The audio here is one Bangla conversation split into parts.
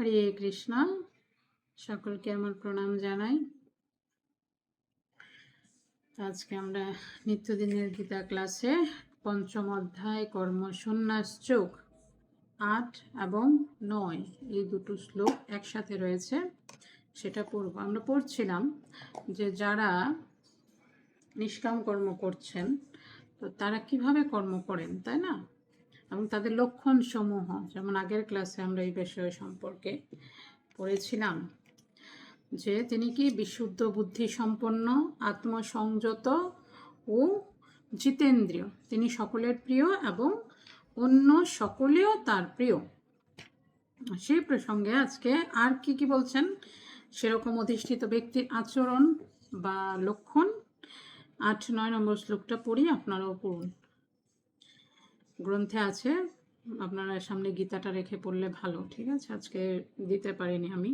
হরে কৃষ্ণ। সকলকে আমার প্রণাম জানাই। আজকে আমরা নিত্যদিনের গীতা ক্লাসে পঞ্চম অধ্যায় কর্ম সন্ন্যাস চোখ আট এবং নয় এই দুটো শ্লোক একসাথে রয়েছে, সেটা পড়ব। আমরা পড়ছিলাম যে যারা নিষ্কাম কর্ম করছেন, তো তারা কীভাবে কর্ম করেন, তাই না? এবং তাদের লক্ষণ সমূহ যেমন আগের ক্লাসে আমরা এই বিষয় সম্পর্কে পড়েছিলাম, যে তিনি কি বিশুদ্ধ বুদ্ধি সম্পন্ন, আত্মসংযত ও জিতেন্দ্রীয়। তিনি সকলের প্রিয় এবং অন্য সকলেও তার প্রিয়। সেই প্রসঙ্গে আজকে আর কি কি বলছেন? সেরকম অধিষ্ঠিত ব্যক্তির আচরণ বা লক্ষণ। আট নয় নম্বর শ্লোকটা পড়ি, আপনারাও পড়ুন। গ্রন্থে আছে, আপনারা সামনে গীতাটা রেখে পড়লে ভালো, ঠিক আছে? আজকে দিতে পারিনি আমি।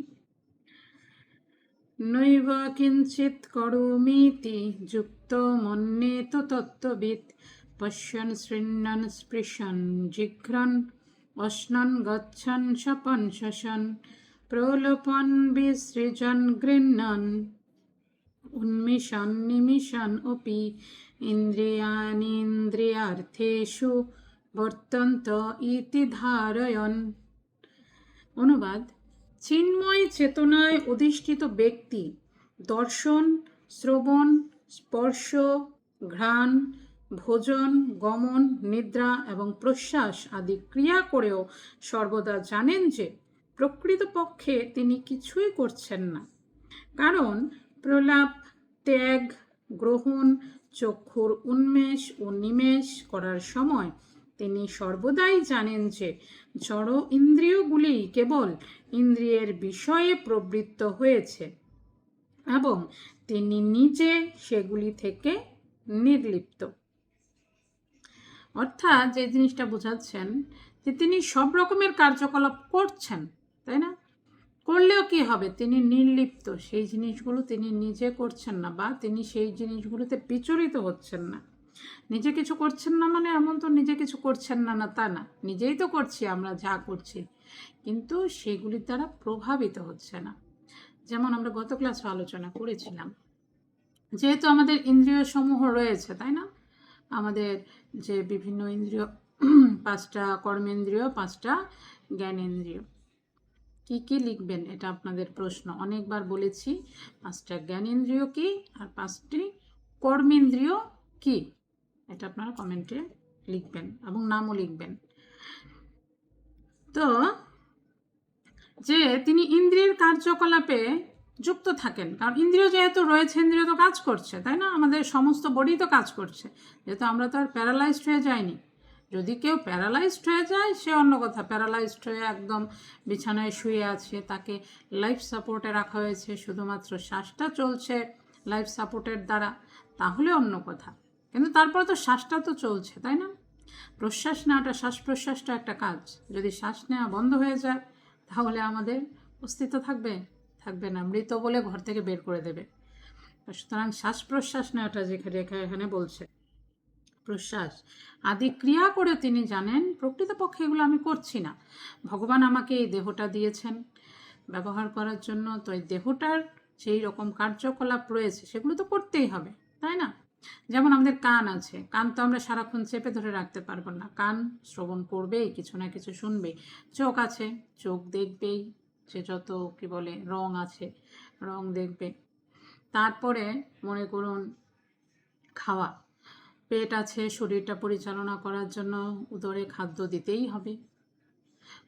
নৈব কিঞ্চিত করোমিতি যুক্ত মন্যেত তত্ত্ববিদ পশ্যন শৃণ্যন স্পৃশন জিঘ্রন অশ্নন গচ্ছন শপন শশন প্রলোপন বিসৃজন গৃহ্ণন, উন্মিষণ নিমিষণ অপি, ইন্দ্রিয়াণীন্দ্রিয়ার্থেষু বর্তন্ত ইতি ধারয়ন। অনুবাদ, চিন্ময় চেতনায় অধিষ্ঠিত ব্যক্তি, দর্শন, শ্রবণ, স্পর্শ, ঘ্রাণ, ভোজন, গমন, নিদ্রা এবং প্রশ্বাস আদি ক্রিয়া করেও সর্বদা জানেন যে প্রকৃতপক্ষে তিনি কিছুই করছেন না। কারণ প্রলাপ, ত্যাগ, গ্রহণ, চক্ষুর উন্মেষ ও নিমেষ করার সময় তিনি সর্বদাই জানেন যে জড় ইন্দ্রিয়গুলি কেবল ইন্দ্রিয়ের বিষয়ে প্রবৃত্ত হয়েছে এবং তিনি নিজে সেগুলি থেকে নির্লিপ্ত। অর্থাৎ যে জিনিসটা বোঝাচ্ছেন যে তিনি সব রকমের কার্যকলাপ করছেন, তাই না? করলেও কি হবে? তিনি নির্লিপ্ত। সেই জিনিসগুলো তিনি নিজে করছেন না বা তিনি সেই জিনিসগুলোতে বিচলিত হচ্ছেন না। নিজে কিছু করছেন না মানে এমন তো নিজে কিছু করছেন না না তা না। নিজেই তো করছি, আমরা যা করছি। কিন্তু সেগুলির দ্বারা প্রভাবিত হচ্ছে না। যেমন আমরা গত ক্লাসে আলোচনা করেছিলাম, যেহেতু আমাদের ইন্দ্রিয় সমূহ রয়েছে, তাই না? আমাদের যে বিভিন্ন ইন্দ্রিয়, পাঁচটা কর্মেন্দ্রিয়, পাঁচটা জ্ঞানেন্দ্রিয়। কি কি লিখবেন এটা আপনাদের প্রশ্ন। অনেকবার বলেছি, পাঁচটা জ্ঞানেন্দ্রিয় কি আর পাঁচটি কর্মেন্দ্রিয় কি? এটা আপনারা কমেন্টে লিখবেন এবং নামও লিখবেন। তো, যে তিনি ইন্দ্রিয়ের কার্যকলাপে যুক্ত থাকেন, কারণ ইন্দ্রিয় যেহেতু রয়েছে, ইন্দ্রিয় তো কাজ করছে, তাই না? আমাদের সমস্ত বডি তো কাজ করছে, যেহেতু আমরা তো আর প্যারালাইজড হয়ে যাইনি। যদি কেউ প্যারালাইজড হয়ে যায়, সে অন্য কথা প্যারালাইজড হয়ে একদম বিছানায় শুয়ে আছে, তাকে লাইফ সাপোর্টে রাখা হয়েছে, শুধুমাত্র শ্বাসটা চলছে লাইফ সাপোর্টের দ্বারা, তাহলে অন্য কথা। কিন্তু তারপর তো শ্বাসটা তো চলছে, তাই না? প্রশ্বাস নেওয়াটা, শ্বাস প্রশ্বাসটা একটা কাজ। যদি শ্বাস নেওয়া বন্ধ হয়ে যায়, তাহলে আমাদের অস্তিত্ব থাকবে থাকবে না। মৃত বলে ঘর থেকে বের করে দেবে। সুতরাং শ্বাস প্রশ্বাস নেওয়াটা যেখানে এখানে বলছে। প্রশ্বাস, আদি ক্রিয়া করে তিনি জানেন, প্রকৃতপক্ষে এগুলো আমি করছি না। ভগবান আমাকে এই দেহটা দিয়েছেন ব্যবহার করার জন্য। তো এই দেহটার সেই রকম কার্যকলাপ রয়েছে, সেগুলো তো করতেই হবে, তাই না? যেমন আমাদের কান আছে, কান তো আমরা সারাক্ষণ চেপে ধরে রাখতে পারব না। কান শ্রবণ করবেই, কিছু না কিছু শুনবে চোখ আছে, চোখ দেখবেই, সে যত কি বলে, রং আছে, রং দেখবে। তারপরে মনে করুন, খাওয়া। পেট আছে, শরীরটা পরিচালনা করার জন্য উদরে খাদ্য দিতেই হবে।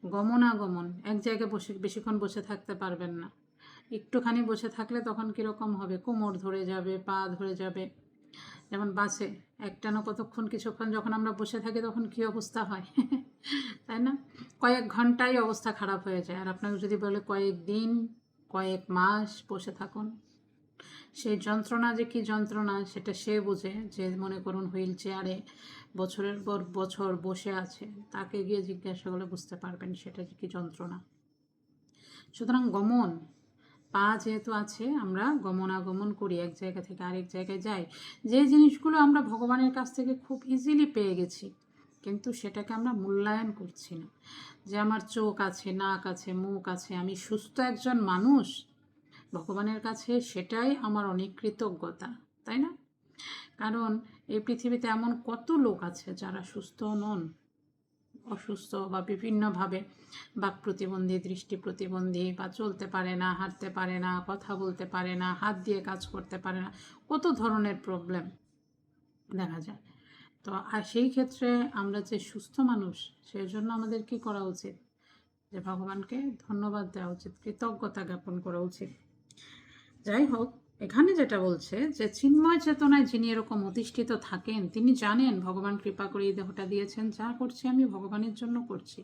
গমনাগমন, এক জায়গায় বসে, বেশিক্ষণ বসে থাকতে পারবেন না। একটুখানি বসে থাকলে তখন কীরকম হবে? কোমর ধরে যাবে, পা ধরে যাবে। যেমন বাসে একটানা কতক্ষণ কিছুক্ষণ যখন আমরা বসে থাকি তখন কী অবস্থা হয়? তাই না? কয়েক ঘন্টায় অবস্থা খারাপ হয়ে যায়। আর আপনাকে যদি বলে কয়েক দিন, কয়েক মাস বসে থাকুন, সেই যন্ত্রণা যে কি যন্ত্রণা সেটা সে বোঝে যে মনে করুন হুইল চেয়ারে বছরের পর বছর বসে আছে। তাকে গিয়ে জিজ্ঞাসা করলে বুঝতে পারবেন সেটা যে কি যন্ত্রণা। সুতরাং গমন পা যেহেতু আছে, আমরা গমনাগমন করি, এক জায়গা থেকে আরেক জায়গায় যাই। যে জিনিসগুলো আমরা ভগবানের কাছ থেকে খুব ইজিলি পেয়ে গেছি, কিন্তু সেটাকে আমরা মূল্যায়ন করছি না। যে আমার চোখ আছে, নাক আছে, মুখ আছে, আমি সুস্থ একজন মানুষ, ভগবানের কাছে সেটাই আমার অনেক কৃতজ্ঞতা তাই না? কারণ এই পৃথিবীতে এমন কত লোক আছে যারা সুস্থ নন অসুস্থ বা বিভিন্নভাবে বাক প্রতিবন্ধী, দৃষ্টি প্রতিবন্ধী বা চলতে পারে না, হাঁটতে পারে না, কথা বলতে পারে না, হাত দিয়ে কাজ করতে পারে না, কত ধরনের প্রবলেম দেখা যায়। তো আর সেই ক্ষেত্রে আমরা যে সুস্থ মানুষ সেই জন্য আমাদের কি করা উচিত? যে ভগবানকে ধন্যবাদ দেওয়া উচিত, কৃতজ্ঞতা জ্ঞাপন করা উচিত। যাই হোক এখানে যেটা বলছে যে চিন্ময় চেতনায় যিনি এরকম অধিষ্ঠিত থাকেন, তিনি জানেন ভগবান কৃপা করে এই দেহটা দিয়েছেন, যা করছি আমি ভগবানের জন্য করছি।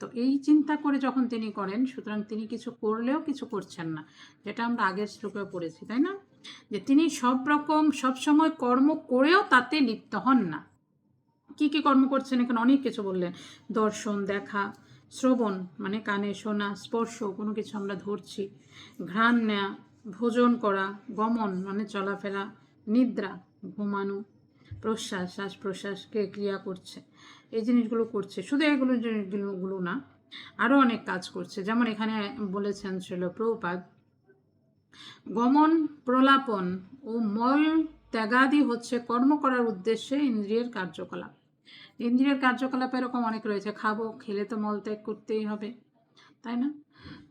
তো এই চিন্তা করে যখন তিনি করেন, সুতরাং তিনি কিছু করলেও কিছু করছেন না, যেটা আমরা আগের শ্লোকেও পড়েছি, তাই না? যে তিনি সব রকম, সব সময় কর্ম করেও তাতে লিপ্ত হন না। কি কি কর্ম করছেন? এখানে অনেক কিছু বললেন। দর্শন, দেখা, শ্রবণ মানে কানে শোনা, স্পর্শ, কোনো কিছু আমরা ধরছি। ঘ্রাণ নেওয়া ভোজন করা, গমন মানে চলাফেরা, নিদ্রা, ঘুমানো, প্রশ্বাস শ্বাস প্রশ্বাসকে ক্রিয়া করছে। এই জিনিসগুলো করছে। শুধু এগুলো জিনিসগুলো না আরও অনেক কাজ করছে। যেমন এখানে বলেছেন ছিল প্রভুপাদ, গমন, প্রলাপন ও মল ত্যাগাদি হচ্ছে কর্ম করার উদ্দেশ্যে ইন্দ্রিয়ের কার্যকলাপ। ইন্দ্রিয়ের কার্যকলাপ এরকম অনেক রয়েছে। খাব, খেলে তো মল ত্যাগ করতেই হবে, তাই না?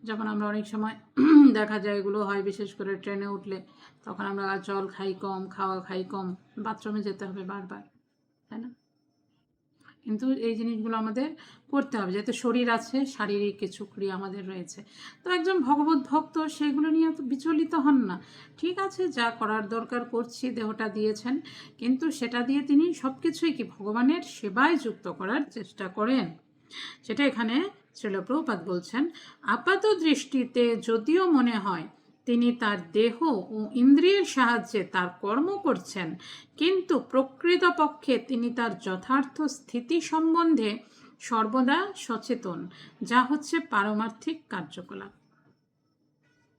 যখন আমরা অনেক সময় দেখা যায় এগুলো হয়, বিশেষ করে ট্রেনে উঠলে, তখন আমরা জল খাই কম, খাওয়া খাই কম, বাথরুমে যেতে হবে বারবার, তাই না? কিন্তু এই জিনিসগুলো আমাদের করতে হবে যাতে শরীর আছে, শারীরিক কিছু ক্রিয়া আমাদের রয়েছে। তো একজন ভগবত ভক্ত সেগুলো নিয়ে তো বিচলিত হন না। ঠিক আছে, যা করার দরকার করছি, দেহটা দিয়েছেন, কিন্তু সেটা দিয়ে তিনি সব কিছুই কি ভগবানের সেবায় যুক্ত করার চেষ্টা করেন? সেটা এখানে শ্রীলপ্রপাত বলছেন, আপাত দৃষ্টিতে যদিও মনে হয় তিনি তার দেহ ও ইন্দ্রিয়ের সাহায্যে তার কর্ম করছেন, কিন্তু প্রকৃতপক্ষে তিনি তার যথার্থ স্থিতি সম্বন্ধে সর্বদা সচেতন, যা হচ্ছে পারমার্থিক কার্যকলাপ।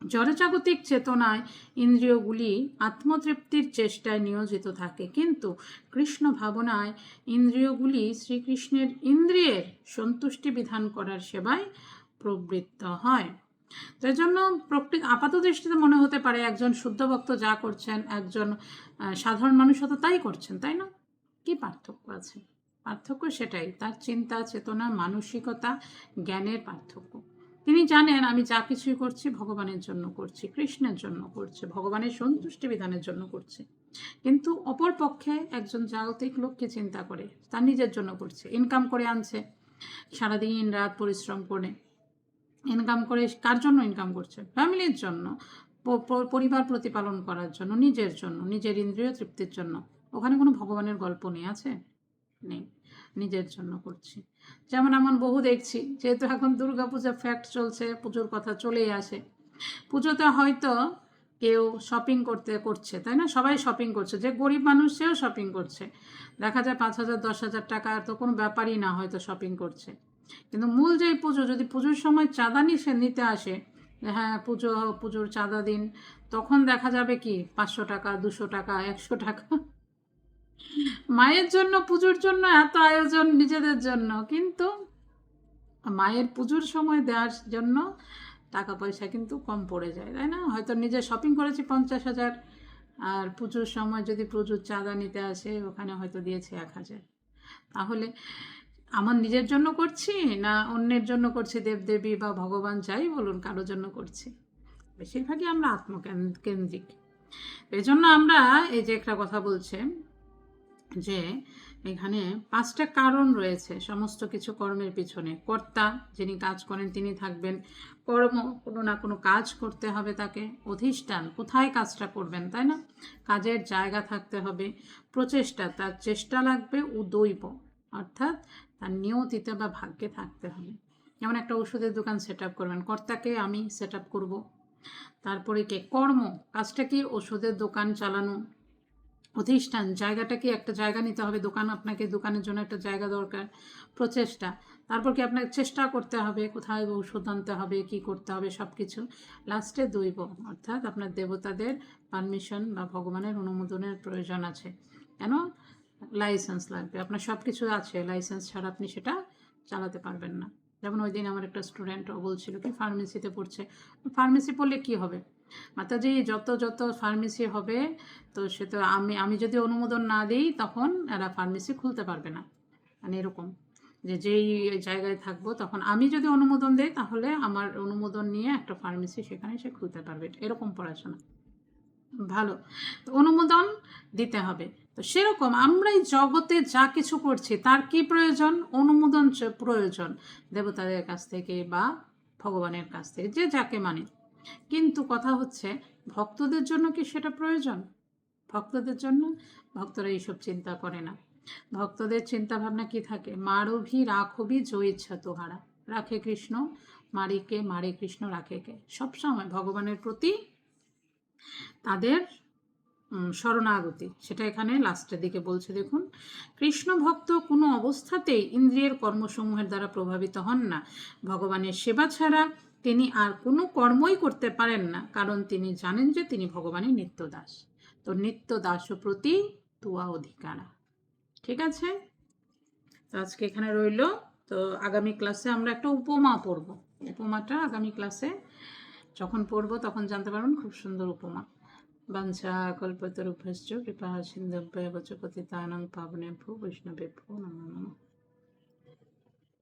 জড়জাগতিক চেতনায় ইন্দ্রিয়গুলি আত্মতৃপ্তির চেষ্টায় নিয়োজিত থাকে। কিন্তু কৃষ্ণ ভাবনায় ইন্দ্রিয়গুলি শ্রীকৃষ্ণের ইন্দ্রিয়ের সন্তুষ্টি বিধান করার সেবায় প্রবৃত্ত হয়। তো জন্য প্রকৃত আপাত দৃষ্টিতে মনে হতে পারে একজন শুদ্ধ ভক্ত যা করছেন, একজন সাধারণ মানুষ হয়তো তাই করছেন, তাই না? কি পার্থক্য আছে? পার্থক্য সেটাই, তার চিন্তা, চেতনা, মানসিকতা, জ্ঞানের পার্থক্য। তিনি জানেন, আমি যা কিছুই করছি ভগবানের জন্য করছি, কৃষ্ণের জন্য করছে, ভগবানের সন্তুষ্টি বিধানের জন্য করছে। কিন্তু অপর পক্ষে একজন জাগতিক লোককে চিন্তা করে, তার নিজের জন্য করছে ইনকাম করে আনছে, সারাদিন রাত পরিশ্রম করে। ইনকাম করে কার জন্য ইনকাম করছে? ফ্যামিলির জন্য পরিবার প্রতিপালন করার জন্য, নিজের জন্য, নিজের ইন্দ্রিয় তৃপ্তির জন্য। ওখানে কোনো ভগবানের গল্প নেই, আছে? নেই। নিজের জন্য করছি। যেমন এমন বহু দেখছি, যেহেতু এখন দুর্গাপূজা ফ্যাক্ট চলছে, পুজোর কথা চলেই আসে। পুজোতে হয়তো কেউ শপিং করতে করছে, তাই না? সবাই শপিং করছে, যে গরিব মানুষ সেও শপিং করছে। দেখা যায় পাঁচ হাজার, দশ হাজার টাকা তো কোনো ব্যাপারই না হয়তো শপিং করছে। কিন্তু মূল যে পুজো, যদি পুজোর সময় চাঁদা নিয়ে নিতে আসে হ্যাঁ পুজো, পুজোর চাঁদা দিন, তখন দেখা যাবে কি? পাঁচশো টাকা, দুশো টাকা, একশো টাকা মায়ের জন্য পুজোর জন্য এত আয়োজন নিজেদের জন্য, কিন্তু মায়ের পুজোর সময় দেওয়ার জন্য টাকা পয়সা কিন্তু কম পড়ে যায়, তাই না? হয়তো নিজে শপিং করেছি পঞ্চাশ হাজার, আর পুজোর সময় যদি প্রচুর চাঁদা নিতে আসে, ওখানে হয়তো দিয়েছে এক হাজার। তাহলে আমার নিজের জন্য করছি না অন্যের জন্য করছি? দেবদেবী বা ভগবান যাই বলুন, কারোর জন্য করছি? বেশিরভাগই আমরা আত্মকেন্দ্রিক এই জন্য আমরা এই যে একটা কথা বলছে যে এখানে পাঁচটা কারণ রয়েছে সমস্ত কিছু কর্মের পিছনে। কর্তা যিনি কাজ করেন তিনি থাকবেন। কর্ম কোনো না কোনো কাজ করতে হবে তাকে। অধিষ্ঠান, কোথায় কাজটা করবেন, তাই না? কাজের জায়গা থাকতে হবে। প্রচেষ্টা, তার চেষ্টা লাগবে উদৈব অর্থাৎ তার নিয়তিতে বা ভাগ্যে থাকতে হবে। যেমন একটা ওষুধের দোকান সেট আপ করবেন। কর্তাকে আমি সেট আপ করব। তারপরে কে? কর্ম, কাজটা কি? ওষুধের দোকান চালানো প্রতিষ্ঠান, জায়গাটাকে একটা জায়গা নিতে হবে, দোকান আপনাকে, দোকানের জন্য একটা জায়গা দরকার, প্রচেষ্টা। তারপর কি আপনাকে চেষ্টা করতে হবে, কোথায় ওষুধ আনতে হবে, কি করতে হবে সব কিছু লাস্টে দৈব, অর্থাৎ আপনার দেবতাদের পারমিশন বা ভগবানের অনুমোদনের প্রয়োজন আছে। কেন? লাইসেন্স লাগবে। আপনার সব কিছু আছে লাইসেন্স ছাড়া আপনি সেটা চালাতে পারবেন না। যেমন ওই দিন আমার একটা স্টুডেন্ট বলছিল কি ফার্মেসিতে পড়ছে। ফার্মেসি পড়লে কি হবে? মাতাজি, যত যত ফার্মেসি হবে, তো সে তো আমি আমি যদি অনুমোদন না দিই, তখন এরা ফার্মেসি খুলতে পারবে না। মানে এরকম যে যেই জায়গায় থাকব, তখন আমি যদি অনুমোদন দেই, তাহলে আমার অনুমোদন নিয়ে একটা ফার্মেসি সেখানে সে খুলতে পারবে। এরকম পড়াশোনা। ভালো। তো অনুমোদন দিতে হবে। তো সেরকম আমরা এই জগতে যা কিছু করছি, তার কি প্রয়োজন? অনুমোদন প্রয়োজন দেবতাদের কাছ থেকে বা ভগবানের কাছ থেকে, যে যাকে মানে। কিন্তু কথা হচ্ছে, ভক্তদের জন্য কি সেটা প্রয়োজন? ভক্তদের জন্য? ভক্তরা এইসব চিন্তা করে না। ভক্তদের চিন্তা ভাবনা কি থাকে? মারভি রাখবি জো ইচ্ছা তোহারা। রাখে কৃষ্ণ মারিকে মারে কৃষ্ণ, রাখে কে। সবসময় ভগবানের প্রতি তাদের শরণাগতি। সেটা এখানে লাস্টের দিকে বলছে, দেখুন, কৃষ্ণ ভক্ত কোনো অবস্থাতেই ইন্দ্রিয়ের কর্মসমূহের দ্বারা প্রভাবিত হন না। ভগবানের সেবা ছাড়া তিনি আর কোনো কর্মই করতে পারেন না, কারণ তিনি জানেন যে তিনি ভগবানের নিত্য দাস তো নিত্য দাস প্রতি তুয়া অধিকারা। ঠিক আছে? তো আজকে এখানে রইল। তো আগামী ক্লাসে আমরা একটা উপমা পড়ব। উপমাটা আগামী ক্লাসে যখন পড়ব তখন জানতে পারবেন খুব সুন্দর উপমা। কৃপা সিন্ধব্য বচ পতিতানং পাবনেভ্যো বৈষ্ণবেভ্যো নমো নমঃ।